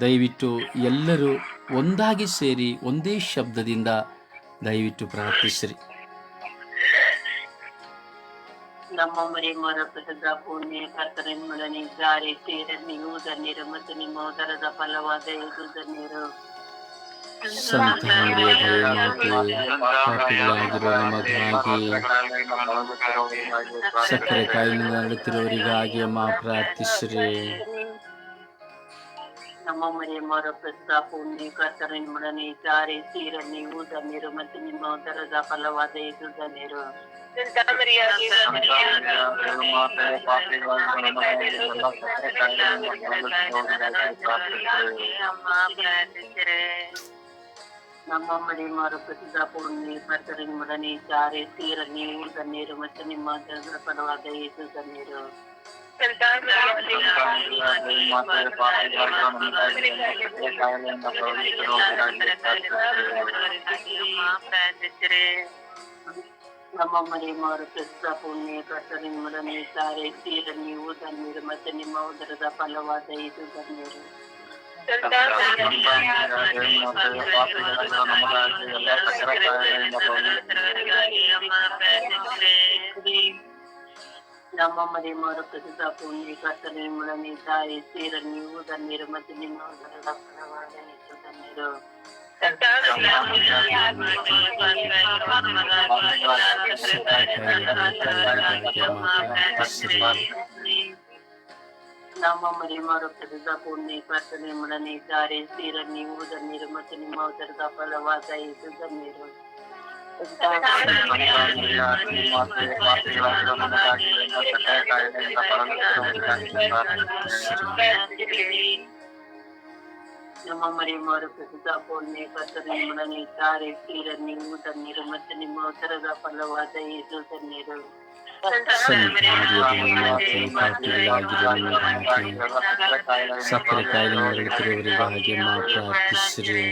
ದಯವಿಟ್ಟು ಎಲ್ಲರೂ ಒಂದಾಗಿ ಸೇರಿ ಒಂದೇ ಶಬ್ದದಿಂದ ದಯವಿಟ್ಟು ಪ್ರಾರ್ಥಿಸಿರಿ. ನಮ್ಮ ಮರಿ ಮರ ಪ್ರಸಿದ್ಧ ಪುಣ್ಯ ಕರ್ತರನ್ಮೊಡನೆ ಜಾರಿ ತೀರ ನೀವು ಧನ್ಯರು ಮತ್ತು ನಿಮ್ಮ ಉದರದ ಫಲವಾದ ಇದು ಧನ್ಯರು ಸಂತ ಮರಿಯ ಮಾತೆ ಪಾಪಿಗಳಾಗಿರುವ ನಮಗಾಗಿ ಸಕ್ಕರೆ ಕಾಯಿಲೆ ನರಳುತ್ತಿರುವವರಿಗಾಗಿ ಮಾ ಪ್ರಾರ್ಥಿಸಿರಿ ನಮ್ಮ ಮರಿ ಮರ ಪ್ರಸಿದ್ಧ ಪುಣ್ಯ ಕರ್ತರನ್ಮೊಡನೆ ಜಾರಿ ತೀರ ನೀವು ಧನ್ಯರು ಮತ್ತು ನಿಮ್ಮ ಉದರದ ಫಲವಾದ ಇದು ಧನ್ಯರು ಅಮ್ಮ ಪ್ರಾರ್ಥಿಸಿರೆ ನಮ್ಮ ಮರಿ ಮಾರು ಪ್ರಸಿದ್ಧ ಪೂರ್ಣಿ ಕರ್ತರನ್ಮೊಡನೆ ಜಾರಿ ತೀರ ನೀವು ಧನ್ಯರು ಮತ್ತು ನಿಮ್ಮ ಉದರದ ಫಲವಾದ ಇದು ಧನ್ಯರು ನಮ್ಮ ಮನೆ ಮಾರು ಪ್ರಸಿದ್ಧ ಪುಣ್ಯ ಕರ್ತರನ್ಮೊಡನೆ ಜಾರಿ ತೀರ ನೀವು ಧನ್ಯರು ಮತ್ತು ನಿಮ್ಮ ಉದರದ ಫಲವಾದ ಇದು ಧನ್ಯರು ನಮ್ಮ ಮನೆ ಮಾರು ಪ್ರಸಿದ್ಧ ಪುಣ್ಯ ಕರ್ತರನ್ಮೊಡನೆ ಜಾರಿ ತೀರ ನೀವು ಧನ್ಯರು ಮತ್ತು ನಿಮ್ಮ ಉದರದ ಫಲವಾದ ಇದು ಧನ್ಯರು ನಮ್ಮ ಮರಿ ಮಾರು ಪ್ರಸಿದ್ಧ ಪುಣ್ಯ ಪ್ರಾರ್ಥನೆ ಮಾಡನೆ ಜಾರಿ ತೀರ ನೀವು ಧನ್ಯರು ಮತ್ತು ನಿಮ್ಮ ಉದರದ ಫಲವಾದ ಇದು ಧನ್ಯರು ನಮ್ಮ ಮರಿ ಮಾರು ಪ್ರಸಿದ್ಧ ಪುಣ್ಯ ಪ್ರಾರ್ಥನೆ ಮಾಡನೆ ಜಾರಿ ತೀರ ನೀವು ಧನ್ಯರು ಮತ್ತು ನಿಮ್ಮ ಉದರದ ಫಲವಾದ ಇದು ಧನ್ಯರು ಸಕ್ಕರೆ ಕಾಯಿಲೆ ನರಳುತ್ತಿರುವವರಿಗಾಗಿ ಮಾ ಪ್ರಾರ್ಥಿಸಿರಿ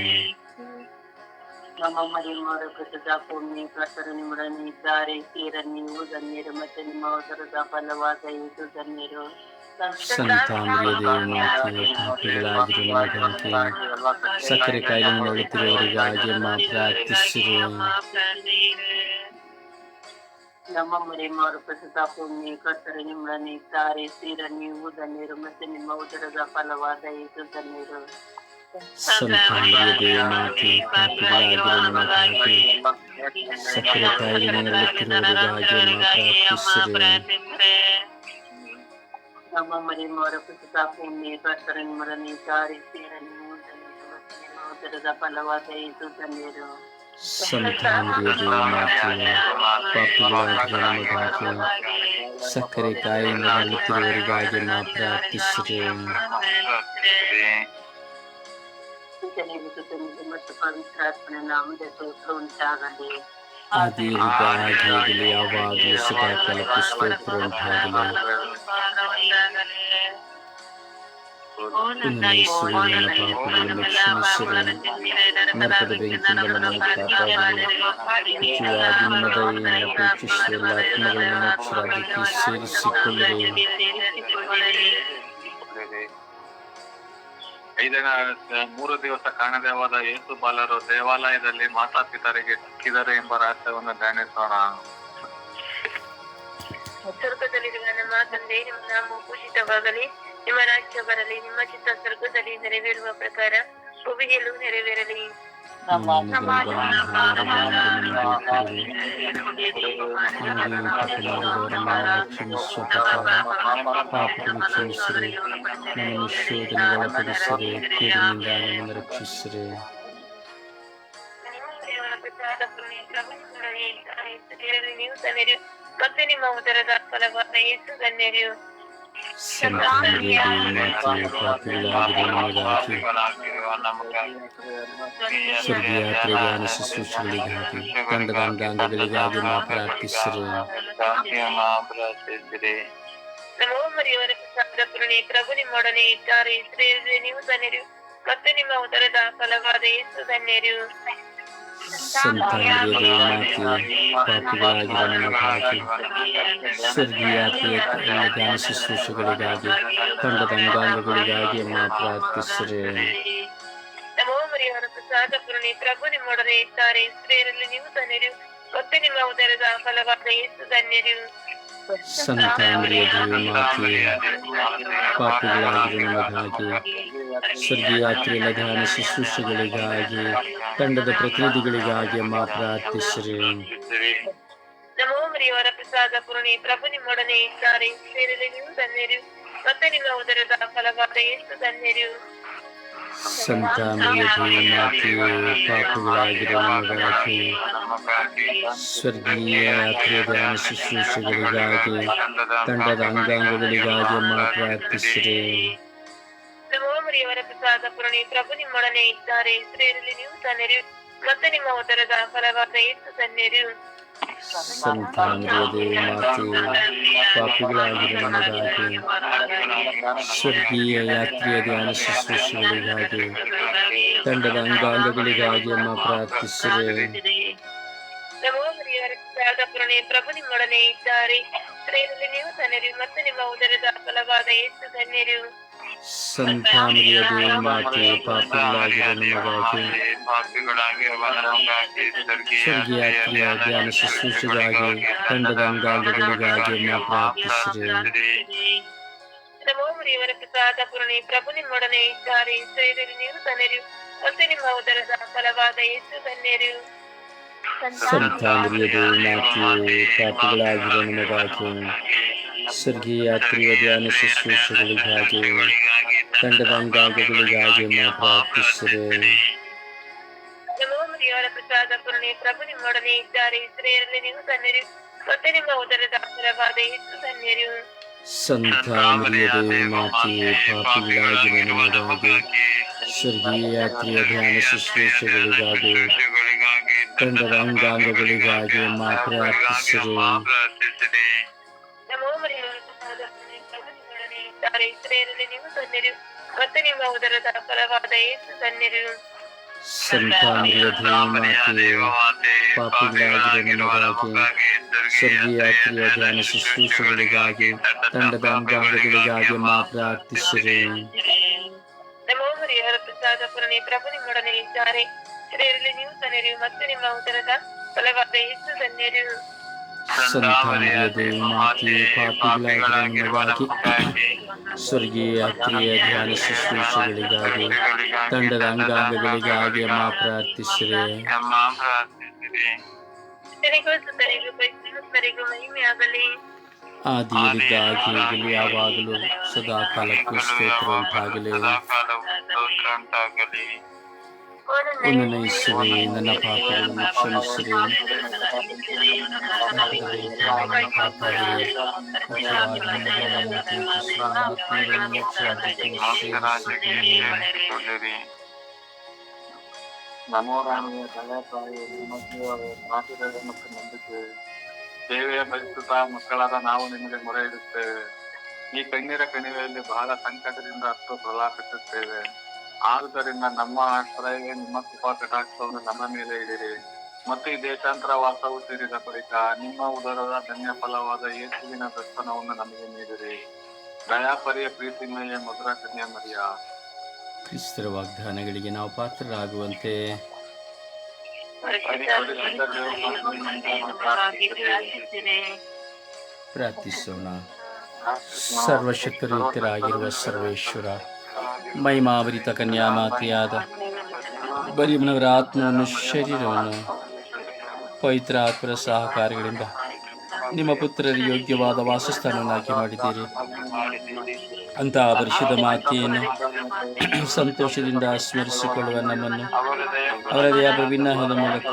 ನಮ್ಮ ಮರಿ ಮಾರು ಪ್ರಸಿದ್ಧ ಪುಣ್ಯ ಪ್ರಾರ್ಥನೆ ಮಾಡನೆ ಇದ್ದಾರೆ ತೀರ ನೀವು ಧನ್ಯರು ಮತ್ತು ನಿಮ್ಮ ಉದರದ ಫಲವಾದ ಇದು ಧನ್ಯರು ಸಂತಾಮರಿಯ ಮಾತೆ ಪಾಪಿಗಳಾಗಿರುವ ನಮಗಾಗಿ ಸಕ್ಕರೆ ಕಾಯಿಲೆ ನರಳುತ್ತಿರುವವರಿಗಾಗಿ ಮಾ ಪ್ರಾರ್ಥಿಸಿರಿ ನಮ್ಮ ಮರಿ ಮಾರು ಪ್ರಸಿದ್ಧ ಪುಣ್ಯ ಕರ್ತರು ನಿಮ್ಮನ್ನು ಇದ್ದಾರೆ ತೀರ ನೀವು ಧನ್ಯರು ಮತ್ತು ನಿಮ್ಮ ಉದರದ ಫಲವಾದ ಇದು ಧನ್ಯರು ಸಂತಾನದ ದೇವಮಾತೆ ಪಾಪಿಗಳಾಗಿರೋ ನಮಗಾಗಿ ಸಕ್ಕರೆ ಕಾಯಿಲೆ ನರಳುತ್ತಿರುವವರಿಗಾಗಿ ಪ್ರಾರ್ಥಿಸಿರಿ ನಮ್ಮ ಮನೆ ಮರ ಪುಸ್ತಕ ಪುಣ್ಯ ಕರ್ತರನ್ ಮರನಿ ಸಾರಿ ಸೇರನಿ ಮೂತರದ ಫಲವಾದ ಇದು ತಂದಿರು ಸಂತಾನದ ದೇವಮಾತೆ ಪಾಪಿಗಳಾಗಿರೋ ನಮಗಾಗಿ ಸಕ್ಕರೆ ಕಾಯಿಲೆ ನರಳುತ್ತಿರುವವರಿಗಾಗಿ ನಾ ಪ್ರಾರ್ಥಿಸಿರಿ ಮತ್ತು ಪವಿತ್ರಾತ್ಮನ ನಾಮದ ಸ್ತೋತ್ರ ಉಂಟಾಗಲಿ ಆದಿಯಲ್ಲಿ ಯಾವಾಗಲೂ ಸದಾಕಾಲ ಸ್ತೋತ್ರ ಉಂಟಾಗಲಿ ನನ್ನ ಯೇಸುವೆ ನನ್ನ ಪಾಪಗಳನ್ನು ಕ್ಷಮಿಸಿರಿ ನರಕದ ಬೆಂಕಿಯಿಂದ ನಮ್ಮನ್ನು ಎಲ್ಲ ಆತ್ಮಗಳನ್ನು ಸೇರಿಸಿಕೊಳ್ಳಿರಿ ಐದನೇ ಮೂರು ದಿವಸ ಕಾಣದೇವಾದ ಯೇಸು ಬಾಲರು ದೇವಾಲಯದಲ್ಲಿ ಮಾತಾಪಿತರಿಗೆ ಸಿಕ್ಕಿದರೆ ಎಂಬ ರಹಸ್ಯವನ್ನು ಧ್ಯಾನಿಸೋಣ ಸ್ವರ್ಗದಲ್ಲಿರುವ ನಮ್ಮ ತಂದೆ ನಿಮ್ಮ ನಾಮ ಪೂಜಿತವಾಗಲಿ ನಿಮ್ಮ ರಾಜ್ಯ ಬರಲಿ ನಿಮ್ಮ ಚಿತ್ತ ಸ್ವರ್ಗದಲ್ಲಿ ನೆರವೇರುವ ಪ್ರಕಾರ ಭೂಮಿಯಲ್ಲೂ ನೆರವೇರಲಿ. ರಕ್ಷಿಸಿರಿ ನೀವು ಧನ್ಯರು ಮತ್ತೆ ನಿಮ್ಮ ಉದರದ ಫಲವಾದ ಯೇಸು ಧನ್ಯರು ಸಂತಾನದ ಮಾತೆ ಪಾಪಿಗಳಾಗಿರುವ ನಮಗಾಗಿ ಸ್ವರ್ಗೀಯ ಜ್ಞಾನ ಶುಶ್ರೂಷೆಗಳಿಗಾಗಿ ತಂಡದ ಅಂಗಾಂಗಗಳಿಗಾಗಿ ನಾ ಪ್ರಾರ್ಥಿಸಿರಿ ನಮೋ ಮರಿಯವರ ಪ್ರಸಾದ ಕರುಣೆ ಪ್ರಭು ನಿಮ್ಮೊಡನೆ ಇದ್ದಾರೆ ಸ್ತ್ರೀಯರೇ ನೀವು ಧನ್ಯರು ಮತ್ತೆ ನಿಮ್ಮ ಉದರದ ಫಲವಾದ ಯೇಸು ಧನ್ಯರು ಸಂತಾನದ ಮಾತೆ ಪಾಪಿಗಳಾಗಿರುವ ನಮಗಾಗಿ ಸ್ವರ್ಗೀಯ ಜ್ಞಾನ ಶುಶ್ರೂಷಗಳಿಗಾಗಿ ತಂಡದ ಅಂಗಾಂಗಗಳಿಗಾಗಿ ನಾ ಪ್ರಾರ್ಥಿಸಿರಿ ನಮೋ ಮರಿಯವರ ಪ್ರಸಾದ ಕರುಣೆ ಪ್ರಭು ನಿಮ್ಮೊಡನೆ ಇದ್ದಾರೆ ಸ್ತ್ರೀಯರಲ್ಲಿ ನೀವು ಧನ್ಯರು ಮತ್ತೆ ನಿಮ್ಮ ಉದರದ ಫಲವಾದ ಯೇಸು ಧನ್ಯರು ಸಂತಾನದ ಮಾತೆ ಪಾಪಿಗಳಾಗಿರುವ ನಮಗಾಗಿ ಸ್ವರ್ಗೀಯಾತ್ರೆಯ ಧ್ಯಾನ ಶುಶ್ರೂಷೆಗಳಿಗಾಗಿ ತಂಡದ ಪ್ರತಿನಿಧಿಗಳಿಗಾಗಿ ಮಾ ಪ್ರಾರ್ಥಿಸಿರಿ ನಮೋ ಮರಿಯವರ ಪ್ರಸಾದ ಕರುಣೆ ಪ್ರಭು ನಿಮ್ಮೊಡನೆ ಇದ್ದಾರೆ ಸ್ತ್ರೀಯರಲ್ಲಿ ನೀವು ಧನ್ಯರು ಮತ್ತೆ ನಿಮ್ಮ ಉದರದ ಫಲವಾದ ಯೇಸು ಧನ್ಯರು ಸಂತಾನದ ಮಾತೆ ಪಾಪಿಗಳಾಗಿರುವ ನಮಗಾಗಿ ಸ್ವರ್ಗೀಯ ಯಾತ್ರೆಯ ಧ್ಯಾನ ಶುಶ್ರೂಷೆಗಳಿಗಾಗಿ ತಂಡದ ಅಂಗಾಂಗಗಳಿಗಾಗಿ ಮಾ ಪ್ರಾರ್ಥಿಸಿರಿ ನಮೋ ಮರಿಯವರ ಪ್ರಸಾದ ಕರುಣೆ ಪ್ರಭು ನಿಮ್ಮೊಡನೆ ಇದ್ದಾರೆ ಸ್ತ್ರೀಯರಲ್ಲಿ ನೀವು ಧನ್ಯರು ಮತ್ತೆ ನಿಮ್ಮ ಉದರದ ಫಲವಾದ ಯೇಸು ಧನ್ಯರು ಸಂತಾನದ ಮಾತು ಪಾಪಿಗಳಾಗಿರುವ ನಮಗಾಗಿ ಸ್ವರ್ಗೀಯ ಯಾತ್ರೆಯ ಧ್ಯಾನ ಶುಶ್ರೂಷೆಗಳಿಗಾಗಿ, ತಂಡದ ಅಂಗಾಂಗಗಳಿಗಾಗಿ ಅಮ್ಮ ಕರುಣೆ, ಪ್ರಭು ನಿಮ್ಮೊಡನೆ ಇದ್ದಾರೆ. ನೀವು ತನ್ನಿರಿ ಮತ್ತೆ ನಿಮ್ಮ ಉದರದ ಫಲವಾದ ಯೇಸು ಧನ್ಯರು ಸಂತಾನದ ಮಾತೆ ಪಾಪಿಗಳಾಗಿರುವ ನಮಗಾಗಿ ಸ್ವರ್ಗೀಯ ಧ್ಯಾನ ಶುಶ್ರೂಷೆಗಾಗಿ ತಂಡದ ಅಂಗಾಂಗಗಳಿಗಾಗಿ ಪ್ರಾರ್ಥಿಸಿದೆ ಪ್ರಾರ್ಥಿಸಿರಿ ಪ್ರಸಾದ ಕರುಣೆ ಪ್ರಭು ನಿಮ್ಮೊಡನೆ ಇದ್ದಾರೆ ಸ್ತ್ರೀಯರಲ್ಲಿ ನೀವು ಧನ್ಯರು ಮತ್ತೆ ನಿಮ್ಮ ಉದರದ ಫಲವಾದ ಯೇಸು ಧನ್ಯರು ಸಂತಾನದ ಮಾತೆ ಪಾಪಿಗಳಾಗಿರುವ ನಮಗಾಗಿ ಸ್ವರ್ಗೀಯ ಯಾತ್ರೆಯ ಧ್ಯಾನ ಶುಶ್ರೂಷೆಗಳಿಗಾಗಿ ತಂಡದ ಅಂಗಾಂಗಗಳಿಗಾಗಿ ಅಮ್ಮ ಪ್ರಾರ್ಥಿಸಿರಿ ನಮೋ ಮರಿಯವರ ಪ್ರಸಾದ ಕರುಣೆ ಪ್ರಭು ನಿಮ್ಮೊಡನೆ ಇದ್ದಾರೆ ಸ್ತ್ರೀಯರಲ್ಲಿ ನೀವು ಧನ್ಯರು ಮತ್ತೆ ನಿಮ್ಮ ಉದರದ ಫಲವಾದ ಯೇಸು ಧನ್ಯರು ಸಂತಾನದ ಮಾತೆ ಪಾಪಿಗಳಾಗಿರುವ ನಮಗಾಗಿ ಸ್ವರ್ಗೀಯ ಯಾತ್ರೆಯ ಧ್ಯಾನ ಶುಶ್ರೂಷೆಗಳಿಗಾಗಿ ತಂಡದ ಅಂಗಾಂಗಗಳಿಗಾಗಿ ಅಮ್ಮ ಪ್ರಾರ್ಥಿಸಿರಿ ನಮೋ ಮರಿಯವರ ಪ್ರಸಾದ ಕರುಣೆ ಪ್ರಭು ನಿಮ್ಮೊಡನೆ ಇದ್ದಾರೆ ಸ್ತ್ರೀಯರಲ್ಲಿ ನೀವು ತನ್ನಿರಿ ಮತ್ತು ನಿಮ್ಮ ಉದರದ ಫಲವಾದ ಯೇಸು ಧನ್ಯರು ಸಂತಾನದ ಮಾತೆ ಪಾಪಿಗಳಾಗಿರುವ ನಮಗಾಗಿ ಸ್ವರ್ಗೀಯ ಯಾತ್ರೆಯ ಧ್ಯಾನ ಶುಶ್ರೂಷೆಗಳಿಗಾಗಿ ತಂಡದ ಅಂಗಾಂಗಗಳಿಗಾಗಿ ಮಾತ್ರ ಅರ್ಥಿಸಿರಿ ನಮೋ ಪ್ರಸಾದ ಪ್ರಭು ನಿಮ್ಮೊಡನೆ ಇದ್ದಾರೆ. ಸ್ತ್ರೀಯರಲ್ಲಿ ನೀವು ತನ್ನಿರಿ ಮತ್ತು ನಿಮ್ಮ ಉದರದ ಫಲವಾದ ಯೇಸು ಧನ್ಯರು ಸಂತಾನದ ಮಾತೆ ಪಾಪಿಗಳಾಗಿ ನಮಗಾಗಿ ಸ್ವರ್ಗೀಯ ಕ್ರಿಯ ಧ್ಯಾನ ಶುಶ್ರೂಷೆಗಳಿಗಾಗಿ ತಂಡದ ಅಂಗಾಂಗಗಳಿಗಾಗಿ ಅಮ್ಮ ಪ್ರಾರ್ಥಿಸಿದೆ ಅಮ್ಮ ಪ್ರಾರ್ಥಿಸಿರಿ. ಪಿತರಿಗೂ ಸುತರಿಗೂ ಪರಿಶುದ್ಧರಿಗೂ ಮಹಿಮೆಯಾಗಲಿ. ಆದಿಯಲ್ಲಿದ್ದಾಗಿ ಈಗಲೂ ಯಾವಾಗಲೂ ಸದಾ ಕಾಲಕ್ಕೂ ಸ್ತೋತ್ರ ಉಂಟಾಗಲಿ ನಯಿಸುವೆ ನನ್ನ ಪಾಪಗಳನ್ನು ಕ್ಷಮಿಸಿರಿ ಮೋಕ್ಷರಾಜಗೆ ಸೇರಿಸಿಕೊಳ್ಳಿರಿ ನಮೋ ರಾಣಿಯ ದಯಾತಾಯಿ ನಿಮಗೆ ಮಾತುಗಳು ಮತ್ತು ನಂಬಿಕೆ ದೇವಿಯ ಬಯಸುತ್ತ ಮಕ್ಕಳಾದ ನಾವು ನಿಮಗೆ ಮೊರೆ ಇಡುತ್ತೇವೆ ಈ ಕಣ್ಣೀರ ಕಣಿವೆಯಲ್ಲಿ ಬಹಳ ಸಂಕಟದಿಂದ ಅಷ್ಟು ಪ್ರಲಾಪಿಸುತ್ತೇವೆ. ಆದುದರಿಂದ ನಮ್ಮ ಆಶ್ರಯವೇ ನಿಮ್ಮ ಕೃಪಾ ಕಟಾಕ್ಷವನ್ನು ನಮ್ಮ ಮೇಲೆ ಇಡಿರಿ ಮತ್ತು ಈ ದೇಶಾಂತರ ವಾಸವು ಸೇರಿದ ಬಳಿಕ ನಿಮ್ಮ ಉದರದ ಧನ್ಯ ಫಲವಾದ ಯೇಸುವಿನ ದರ್ಶನವನ್ನು ನಮಗೆ ನೀಡಿರಿ. ದಯಾಪರಿಯ ಪ್ರೀತಿಮಯ ಮಧುರ ಕನ್ಯಾ ಮರಿಯ. ಕ್ರಿಸ್ತರ ವಾಗ್ದಾನಗಳಿಗೆ ನಾವು ಪಾತ್ರರಾಗುವಂತೆ. ಪ್ರಾರ್ಥಿಸೋಣ. ಸರ್ವಶಕ್ತರಿತರಾಗಿರುವ ಸರ್ವೇಶ್ವರ. ಮಹಿಮಾವರಿತ ಕನ್ಯಾಮಾತೆಯಾದ ಬರಿಮನವರ ಆತ್ಮವನ್ನು ಶರೀರವನ್ನು ಪವಿತ್ರ ಆತ್ಮರ ಸಹಕಾರಿಗಳಿಂದ ನಿಮ್ಮ ಪುತ್ರರಿಗೆ ಯೋಗ್ಯವಾದ ವಾಸಸ್ಥಾನವನ್ನಾಗಿ ಮಾಡಿದ್ದೀರಿ. ಅಂತಹ ಪರಿಶುದ್ಧ ಮಾತೆಯನ್ನು ಸಂತೋಷದಿಂದ ಸ್ಮರಿಸಿಕೊಳ್ಳುವ ನಮ್ಮನ್ನು ಅವರದೇ ಆದ ವಿನ್ನಹದ ಮೂಲಕ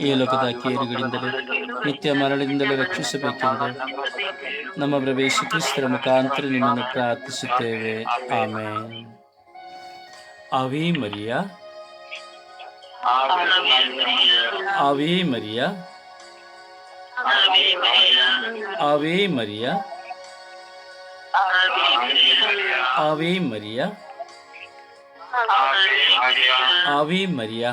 ಈ ಲೋಕದ ಕೇರುಗಳಿಂದಲೇ ನಿತ್ಯ ಮರಣದಿಂದಲೇ ರಕ್ಷಿಸಬೇಕೆಂದು ನಮ್ಮ ಪ್ರವೇಶ ಕ್ರಿಸ್ತರ ಮುಖಾಂತರ ನಿಮ್ಮನ್ನು ಪ್ರಾರ್ಥಿಸುತ್ತೇವೆ ಆಮೇಲೆ ಅವೇ ಮರಿಯ ಅವೇ ಮರಿಯ ಅವೇ ಮರಿಯ ಅವೇ ಮರಿಯ ಅವೇ ಮರಿಯ